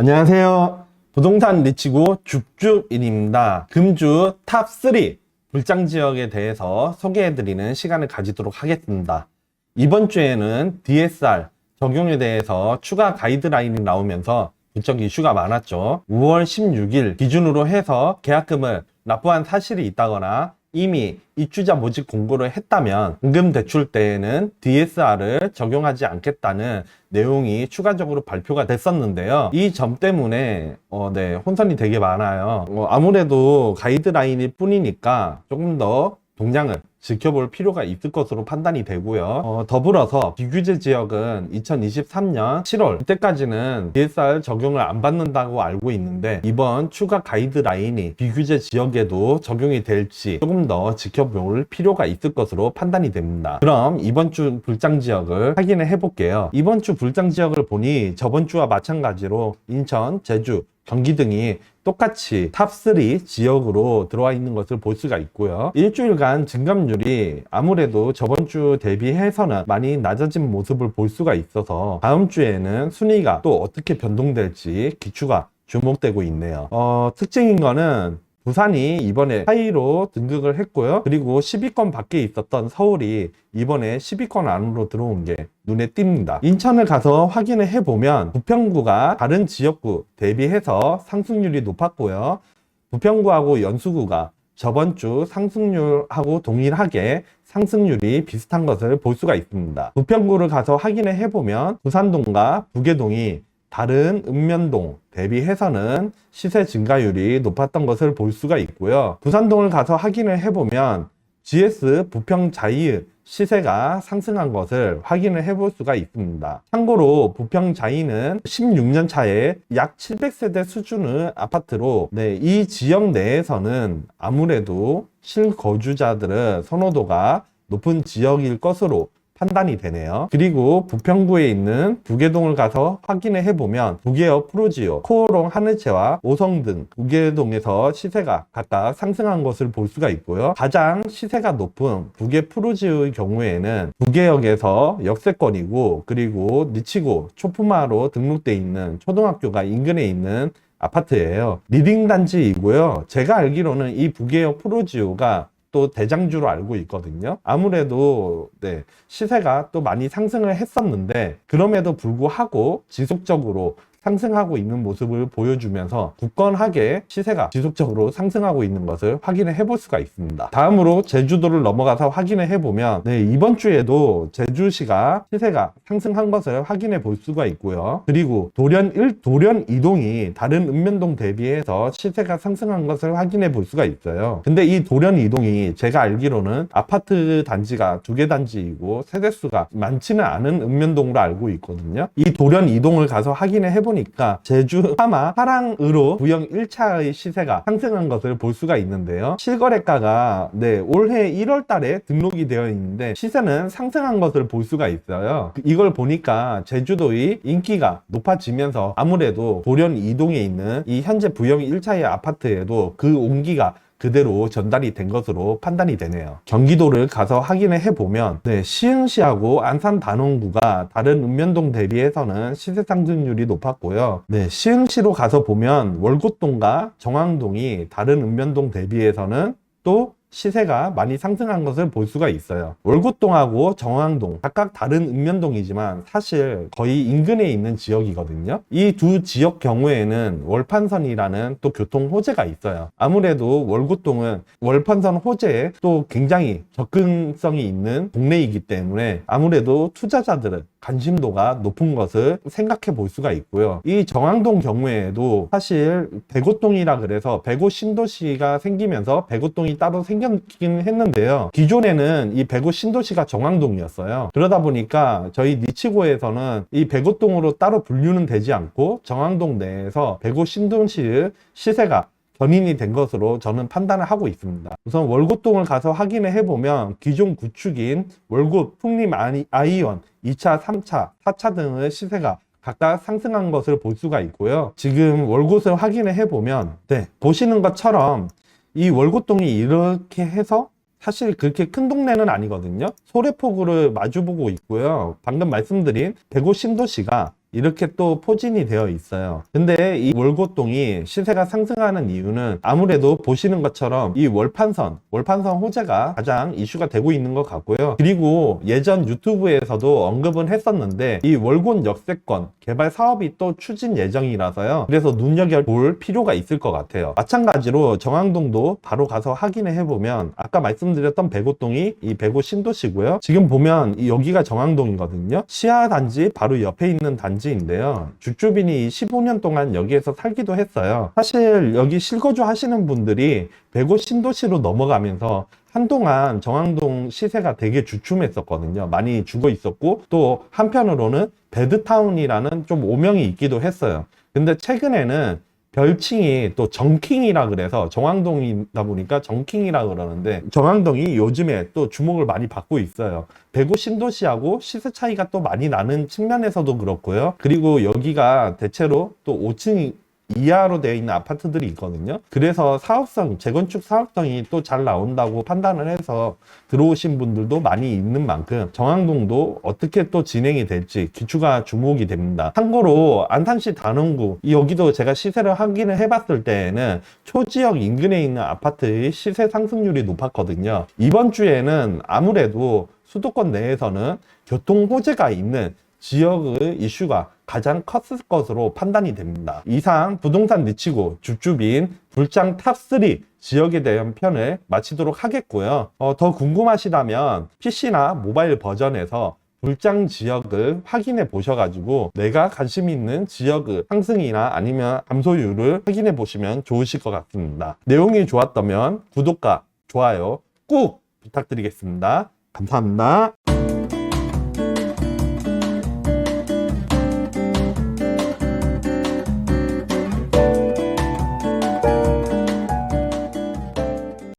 안녕하세요. 부동산 리치고 줍줍인입니다. 금주 탑3 불장 지역에 대해서 소개해드리는 시간을 가지도록 하겠습니다. 이번 주에는 DSR 적용에 대해서 추가 가이드라인이 나오면서 무척 이슈가 많았죠. 5월 16일 기준으로 해서 계약금을 납부한 사실이 있다거나 이미 입주자 모집 공고를 했다면 은금 대출 때에는 DSR을 적용하지 않겠다는 내용이 추가적으로 발표가 됐었는데요. 이 점 때문에 어, 네, 혼선이 되게 많아요. 어, 아무래도 가이드라인일 뿐이니까 조금 더 동향을 지켜볼 필요가 있을 것으로 판단이 되고요. 어, 더불어서 비규제 지역은 2023년 7월 이때까지는 DSR 적용을 안 받는다고 알고 있는데 이번 추가 가이드라인이 비규제 지역에도 적용이 될지 조금 더 지켜볼 필요가 있을 것으로 판단이 됩니다. 그럼 이번 주 불장 지역을 확인을 해볼게요. 이번 주 불장 지역을 보니 저번 주와 마찬가지로 인천, 제주, 경기 등이 똑같이 탑3 지역으로 들어와 있는 것을 볼 수가 있고요. 일주일간 증감률이 아무래도 저번 주 대비해서는 많이 낮아진 모습을 볼 수가 있어서 다음 주에는 순위가 또 어떻게 변동될지 기추가 주목되고 있네요. 어, 특징인 거는 부산이 이번에 하이로 등극을 했고요. 그리고 10위권 밖에 있었던 서울이 이번에 10위권 안으로 들어온 게 눈에 띕니다. 인천을 가서 확인을 해보면 부평구가 다른 지역구 대비해서 상승률이 높았고요. 부평구하고 연수구가 저번 주 상승률하고 동일하게 상승률이 비슷한 것을 볼 수가 있습니다. 부평구를 가서 확인을 해보면 부산동과 부계동이 다른 읍면동 대비해서는 시세 증가율이 높았던 것을 볼 수가 있고요. 부산동을 가서 확인을 해보면 GS 부평 자이 시세가 상승한 것을 확인을 해볼 수가 있습니다. 참고로 부평 자이는 16년 차에 약 700세대 수준의 아파트로 네, 이 지역 내에서는 아무래도 실거주자들의 선호도가 높은 지역일 것으로 판단이 되네요. 그리고 부평구에 있는 부계동을 가서 확인을 해보면 부계역 프로지오, 코오롱 하늘채와 오성 등 부계동에서 시세가 각각 상승한 것을 볼 수가 있고요. 가장 시세가 높은 부계 프로지오의 경우에는 부계역에서 역세권이고 그리고 니치고 초품화로 등록돼 있는 초등학교가 인근에 있는 아파트예요. 리딩 단지이고요. 제가 알기로는 이 부계역 프로지오가 또 대장주로 알고 있거든요. 아무래도 네, 시세가 또 많이 상승을 했었는데 그럼에도 불구하고 지속적으로 상승하고 있는 모습을 보여주면서 굳건하게 시세가 지속적으로 상승하고 있는 것을 확인을 해볼 수가 있습니다. 다음으로 제주도를 넘어가서 확인을 해보면 네, 이번 주에도 제주시가 시세가 상승한 것을 확인해 볼 수가 있고요. 그리고 돌연 1, 돌연 이동이 다른 읍면동 대비해서 시세가 상승한 것을 확인해 볼 수가 있어요. 근데 이 돌연 이동이 제가 알기로는 아파트 단지가 두 개 단지이고 세대수가 많지는 않은 읍면동으로 알고 있거든요. 이 돌연 이동을 가서 확인을 해보니까 제주 하마 하랑으로 부영 1차의 시세가 상승한 것을 볼 수가 있는데요. 실거래가가 네, 올해 1월 달에 등록이 되어 있는데 시세는 상승한 것을 볼 수가 있어요. 이걸 보니까 제주도의 인기가 높아지면서 아무래도 돌연 이동에 있는 이 현재 부영 1차의 아파트에도 그 온기가 그대로 전달이 된 것으로 판단이 되네요. 경기도를 가서 확인을 해보면 네, 시흥시하고 안산 단원구가 다른 읍면동 대비해서는 시세 상승률이 높았고요. 네, 시흥시로 가서 보면 월곶동과 정왕동이 다른 읍면동 대비해서는 또 시세가 많이 상승한 것을 볼 수가 있어요. 월곶동하고 정왕동 각각 다른 읍면동이지만 사실 거의 인근에 있는 지역이거든요. 이 두 지역 경우에는 월판선이라는 또 교통 호재가 있어요. 아무래도 월곶동은 월판선 호재에 또 굉장히 접근성이 있는 동네이기 때문에 아무래도 투자자들은 관심도가 높은 것을 생각해 볼 수가 있고요. 이 정왕동 경우에도 사실 백오동이라 그래서 백오 신도시가 생기면서 백오동이 따로 생겼긴 했는데요. 기존에는 이 백오 신도시가 정왕동이었어요. 그러다 보니까 저희 니치고에서는 이 백오동으로 따로 분류는 되지 않고 정왕동 내에서 백오 신도시의 시세가 견인이 된 것으로 저는 판단을 하고 있습니다. 우선 월곶동을 가서 확인을 해보면 기존 구축인 월곶 풍림 아이- 아이원 2차, 3차, 4차 등의 시세가 각각 상승한 것을 볼 수가 있고요. 지금 월곶을 확인을 해보면 네, 보시는 것처럼 이 월곶동이 이렇게 해서 사실 그렇게 큰 동네는 아니거든요. 소래포구를 마주보고 있고요. 방금 말씀드린 백오 신도시가 이렇게 또 포진이 되어 있어요. 근데 이 월고동이 시세가 상승하는 이유는 아무래도 보시는 것처럼 이 월판선, 월판선 호재가 가장 이슈가 되고 있는 것 같고요. 그리고 예전 유튜브에서도 언급은 했었는데 이 월곤 역세권 개발 사업이 또 추진 예정이라서요. 그래서 눈여겨볼 필요가 있을 것 같아요. 마찬가지로 정항동도 바로 가서 확인을 해보면 아까 말씀드렸던 백오동이 이 백오 신도시고요. 지금 보면 이 여기가 정항동이거든요. 시야 단지 바로 옆에 있는 단지 인데요. 주주빈이 15년 동안 여기에서 살기도 했어요. 사실 여기 실거주 하시는 분들이 백오 신도시로 넘어가면서 한동안 정항동 시세가 되게 주춤했었거든요. 많이 죽어 있었고 또 한편으로는 배드타운이라는 좀 오명이 있기도 했어요. 근데 최근에는 별칭이 또 정킹이라 그래서 정왕동이다 보니까 정킹이라 그러는데 정왕동이 요즘에 또 주목을 많이 받고 있어요. 대구 신도시하고 시세 차이가 또 많이 나는 측면에서도 그렇고요. 그리고 여기가 대체로 또 5층 이하로 되어 있는 아파트들이 있거든요. 그래서 사업성, 재건축 사업성이 또 잘 나온다고 판단을 해서 들어오신 분들도 많이 있는 만큼 정항동도 어떻게 또 진행이 될지 기추가 주목이 됩니다. 참고로 안산시 단원구 이 여기도 제가 시세를 확인을 해봤을 때에는 초지역 인근에 있는 아파트의 시세 상승률이 높았거든요. 이번 주에는 아무래도 수도권 내에서는 교통 호재가 있는 지역의 이슈가 가장 컸을 것으로 판단이 됩니다. 이상 부동산 미치고 줍줍인 불장 탑3 지역에 대한 편을 마치도록 하겠고요. 어, 더 궁금하시다면 PC나 모바일 버전에서 불장 지역을 확인해 보셔가지고 내가 관심 있는 지역의 상승이나 아니면 감소율을 확인해 보시면 좋으실 것 같습니다. 내용이 좋았다면 구독과 좋아요 꼭 부탁드리겠습니다. 감사합니다.